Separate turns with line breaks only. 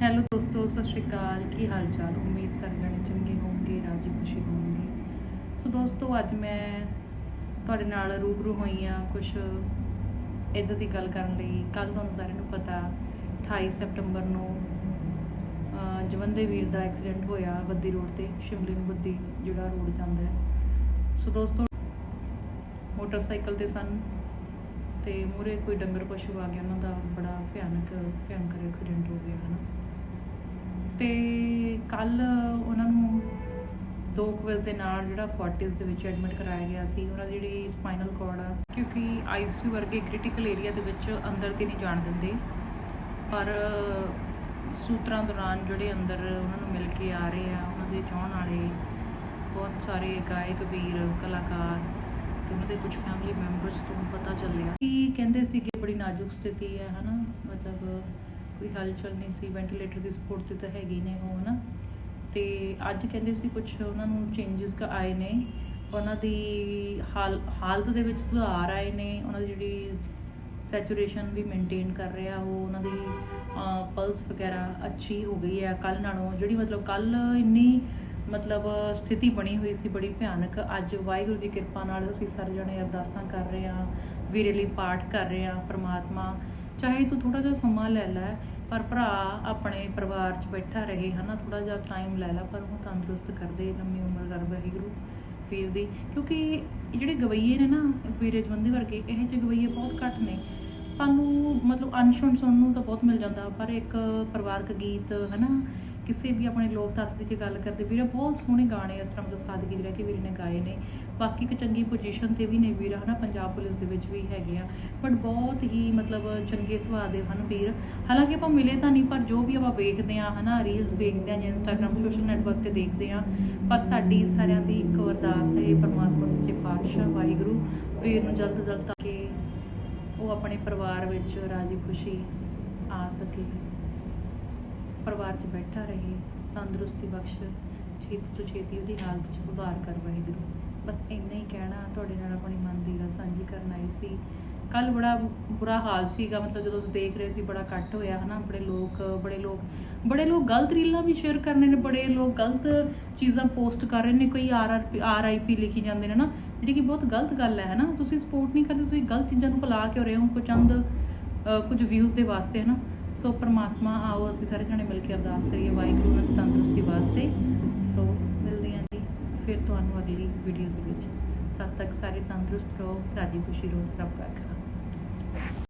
Hello ਦੋਸਤੋ ਸਤਿ ਸ਼੍ਰੀ ਅਕਾਲ। ਕੀ ਹਾਲ ਚਾਲ ਉਮੀਦ ਸਾਰੇ ਜਣੇ ਚੰਗੇ ਹੋਣਗੇ ਰਾਜੀ ਖੁਸ਼ੀ ਹੋਣਗੇ। ਸੋ ਦੋਸਤੋ ਅੱਜ ਮੈਂ ਤੁਹਾਡੇ ਨਾਲ ਰੂਬਰੂ ਹੋਈ ਆ ਕੁਝ ਇਦਾਂ ਦੀ ਗੱਲ ਕਰਨ ਲਈ। ਕੱਲ ਤੁਹਾਨੂੰ ਸਾਰਿਆਂ ਨੂੰ ਪਤਾ 28 ਸੈਪਟੰਬਰ ਨੂੰ ਅਹ, ਜਵੰਦੇ ਵੀਰ ਦਾ ਐਕਸੀਡੈਂਟ ਹੋਇਆ ਬੱਦੀ ਰੋਡ ਤੇ ਸ਼ਿਮਲੇ ਨੂੰ ਬੱਦੀ ਜਿਹੜਾ ਰੋਡ ਜਾਂਦਾ ਹੈ। ਸੋ ਦੋਸਤੋ ਮੋਟਰਸਾਈਕਲ ਤੇ ਸਨ ਤੇ ਮੂਰੇ ਕੋਈ ਡੰਗਰ ਪਸ਼ੂ ਆ ਗਿਆ ਉਹਨਾਂ ਦਾ ਬੜਾ ਭਿਆਨਕ ਭਿਆਨਕ ਐਕਸੀਡੈਂਟ ਹੋ ਗਿਆ ਹਨਾ। ਤੇ ਕੱਲ ਉਹਨਾਂ ਨੂੰ ਦੋ ਕੁ ਵਜੇ ਦੇ ਨਾਲ ਜਿਹੜਾ ਫੋਰਟਿਸ ਦੇ ਵਿੱਚ ਐਡਮਿਟ ਕਰਾਇਆ ਗਿਆ ਸੀ, ਉਹਨਾਂ ਦੀ ਜਿਹੜੀ ਸਪਾਈਨਲ ਕਾਰਡ ਆ, ਕਿਉਂਕਿ ਆਈਸੀਯੂ ਵਰਗੇ ਕ੍ਰਿਟੀਕਲ ਏਰੀਆ ਦੇ ਵਿੱਚ ਅੰਦਰ ਤੇ ਨਹੀਂ ਜਾਣ ਦਿੰਦੇ। ਪਰ ਸੂਤਰਾਂ ਦੌਰਾਨ ਜਿਹੜੇ ਅੰਦਰ ਉਹਨਾਂ ਨੂੰ ਮਿਲ ਕੇ ਆ ਰਹੇ ਆ, ਉਹਨਾਂ ਦੇ ਚਾਹਣ ਵਾਲੇ ਬਹੁਤ ਸਾਰੇ ਗਾਇਕ, ਵੀਰ, ਕਲਾਕਾਰ ਤੇ ਉਹਨਾਂ ਦੇ ਕੁਝ ਫੈਮਿਲੀ ਮੈਂਬਰਸ ਤੋਂ ਪਤਾ ਚੱਲਿਆ। ਕਿ ਕਹਿੰਦੇ ਸੀ ਕਿ ਬੜੀ ਨਾਜ਼ੁਕ ਸਥਿਤੀ ਹੈ, ਹਨਾ? ਮਤਲਬ ਕੋਈ ਹਲਚਲ ਨਹੀਂ ਸੀ ਵੈਂਟੀਲੇਟਰ ਦੀ ਸਪੋਰਟ ਤੇ ਤਾਂ ਹੈਗੀ ਨੇ ਉਹ, ਹਨਾ। ਤੇ ਅੱਜ ਕਹਿੰਦੇ ਸੀ ਕੁਝ ਉਹਨਾਂ ਨੂੰ ਚੇਂਜਸ ਕ ਆਏ ਨੇ। ਉਹਨਾਂ ਦੀ ਹਾਲ, ਹਾਲਤ ਦੇ ਵਿੱਚ ਸੁਧਾਰ ਆਏ ਨੇ। ਉਹਨਾਂ ਦੀ ਜਿਹੜੀ ਸੈਚੂਰੇਸ਼ਨ ਵੀ ਮੇਨਟੇਨ ਕਰ ਰਿਹਾ, ਉਹ ਉਹਨਾਂ ਦੀ ਪਲਸ ਵਗੈਰਾ ਅੱਛੀ ਹੋ ਗਈ ਹੈ। ਕੱਲ ਨਾਲੋਂ ਜਿਹੜੀ ਮਤਲਬ ਕੱਲ ਇੰਨੀ ਮਤਲਬ ਸਥਿਤੀ ਬਣੀ ਹੋਈ ਸੀ, ਬੜੀ ਭਿਆਨਕ। ਅੱਜ ਵਾਹਿਗੁਰੂ ਦੀ ਕਿਰਪਾ ਨਾਲ ਅਸੀਂ ਸਾਰੇ ਜਣੇ ਅਰਦਾਸਾਂ ਕਰ ਰਹੇ ਹਾਂ, ਵੀਰੇ ਲਈ ਪਾਠ ਕਰ ਰਹੇ ਹਾਂ, ਪ੍ਰਮਾਤਮਾ ਚਾਹੇ ਤੂੰ ਥੋੜਾ ਜਿਹਾ ਸਮਾਂ ਲੈ ਲੈ, ਪਰ ਭਰਾ ਆਪਣੇ ਪਰਿਵਾਰ 'ਚ ਬੈਠਾ ਰਹੇ, ਹਨਾ ਥੋੜਾ ਜਿਹਾ ਟਾਈਮ ਲੈ ਲੈ, ਪਰ ਉਹ ਤੰਦਰੁਸਤ ਕਰਦੇ, ਲੰਮੀ ਉਮਰ ਕਰ ਵਾਹਿਗੁਰੂ ਵੀਰ ਦੀ। ਕਿਉਂਕਿ ਜਿਹੜੇ ਗਵਈਏ ਨੇ ਨਾ, ਵੀਰੇ ਜਵੰਦੇ ਵਰਗੇ, ਇਹ ਜਿਹੇ ਗਵਈਏ ਬਹੁਤ ਘੱਟ ਨੇ। ਸਾਨੂੰ ਮਤਲਬ ਅਨਸ਼ੁਣ ਸੁਣਨ ਨੂੰ ਤਾਂ ਬਹੁਤ ਮਿਲ ਜਾਂਦਾ, ਪਰ ਇੱਕ ਪਰਿਵਾਰਕ ਗੀਤ, ਹਨਾ ਕਿਸੇ ਵੀ ਆਪਣੇ ਲੋਕ ਤੱਤ ਦੀ ਜੇ ਗੱਲ ਕਰਦੇ, ਵੀਰੇ ਬਹੁਤ ਸੋਹਣੇ ਗਾਣੇ ਇਸ ਤਰ੍ਹਾਂ ਮਤਲਬ ਸਾਦਗੀ ਜਿਹੜਾ ਕਿ ਵੀਰੇ ਨੇ ਗਾਏ ਨੇ। ਬਾਕੀ ਇੱਕ ਚੰਗੀ ਪੋਜੀਸ਼ਨ ਤੇ ਵੀ ਨੇ ਵੀਰ, ਹਨਾ, ਪੰਜਾਬ ਪੁਲਿਸ ਦੇ ਵਿੱਚ ਵੀ ਹੈਗੇ ਆ। ਬਟ ਬਹੁਤ ਹੀ ਮਤਲਬ ਚੰਗੇ ਸੁਭਾਅ ਦੇ ਹਨ ਵੀਰ। ਹਾਲਾਂਕਿ ਆਪਾਂ ਮਿਲੇ ਤਾਂ ਨਹੀਂ, ਪਰ ਜੋ ਵੀ ਆਪਾਂ ਵੇਖਦੇ ਆ ਹਨਾ ਰੀਲਸ ਵੇਖਦੇ ਆ ਜਾਂ ਇੰਸਟਾਗ੍ਰam ਸੋਸ਼ਲ ਨੈਟਵਰਕ ਤੇ ਦੇਖਦੇ ਆ ਪਰ ਸਾਡੀ ਸਾਰਿਆਂ ਦੀ ਇੱਕ ਅਰਦਾਸ ਹੈ, ਪਰਮਾਤਮਾ ਸੱਚੇ ਪਾਤਸ਼ਾਹ, ਵਾਹਿਗੁਰੂ, ਵੀਰ ਨੂੰ ਜਲਦ ਤੋਂ ਜਲਦ ਤੱਕ ਕਿ ਉਹ ਆਪਣੇ ਪਰਿਵਾਰ ਵਿੱਚ ਰਾਜੀ ਖੁਸ਼ੀ ਆ ਸਕੇ। ਪਰਿਵਾਰ 'ਚ ਬੈਠਾ ਰਹੇ, ਤੰਦਰੁਸਤੀ ਬਖਸ਼, ਛੇਤੀ ਤੋਂ ਛੇਤੀ ਉਹਦੀ ਹਾਲਤ 'ਚ ਸੁਧਾਰ ਕਰ ਵਾਹਿਗੁਰੂ। ਬਸ ਇੰਨਾ ਹੀ ਕਹਿਣਾ, ਤੁਹਾਡੇ ਨਾਲ ਆਪਣੀ ਮਨ ਦੀ ਗੱਲ ਸਾਂਝੀ ਕਰਨ ਆਈ ਸੀ। ਕੱਲ ਬੜਾ ਬੁਰਾ ਹਾਲ ਸੀਗਾ, ਮਤਲਬ ਜਦੋਂ ਦੇਖ ਰਹੇ ਸੀ, ਬੜਾ ਕੱਟ ਹੋਇਆ, ਹਨਾ? ਬੜੇ ਲੋਕ ਬੜੇ ਲੋਕ ਬੜੇ ਲੋਕ ਗਲਤ ਰੀਲਾਂ ਵੀ ਸ਼ੇਅਰ ਕਰਨੇ ਨੇ, ਬੜੇ ਲੋਕ ਗਲਤ ਚੀਜ਼ਾਂ ਪੋਸਟ ਕਰ ਰਹੇ ਨੇ, ਕੋਈ R R R I P ਲਿਖੀ ਜਾਂਦੇ ਨੇ ਨਾ ਜਿਹੜੀ ਕਿ ਬਹੁਤ ਗਲਤ ਗੱਲ ਹੈ, ਹਨਾ? ਤੁਸੀਂ ਸਪੋਰਟ ਨਹੀਂ ਕਰਦੇ, ਤੁਸੀਂ ਗਲਤ ਚੀਜ਼ਾਂ ਨੂੰ ਫੈਲਾ ਕੇ ਹੋ ਰਹੇ ਹੋ ਕੁਝ ਚੰਦ, ਅਹ, ਕੁਝ ਵਿਊਜ਼ ਦੇ ਵਾਸਤੇ, ਹਨਾ? ਸੋ ਪ੍ਰਮਾਤਮਾ, ਆਓ ਅਸੀਂ ਸਾਰੇ ਜਣੇ ਮਿਲ ਕੇ ਅਰਦਾਸ ਕਰੀਏ ਵਾਹਿਗੁਰੂ ਨਾਲ ਤੰਦਰੁਸਤੀ ਵਾਸਤੇ। ਸੋ ਮਿਲਦੇ ਹਾਂ ਜੀ ਫਿਰ ਤੁਹਾਨੂੰ ਅਗਲੀ ਵੀਡੀਓ ਦੇ ਵਿੱਚ। ਤਦ ਤੱਕ ਸਾਰੇ ਤੰਦਰੁਸਤ ਰਹੋ, ਰਾਜੀ ਖੁਸ਼ੀ ਰਹੋ, ਰੱਬ ਰਾਖਾ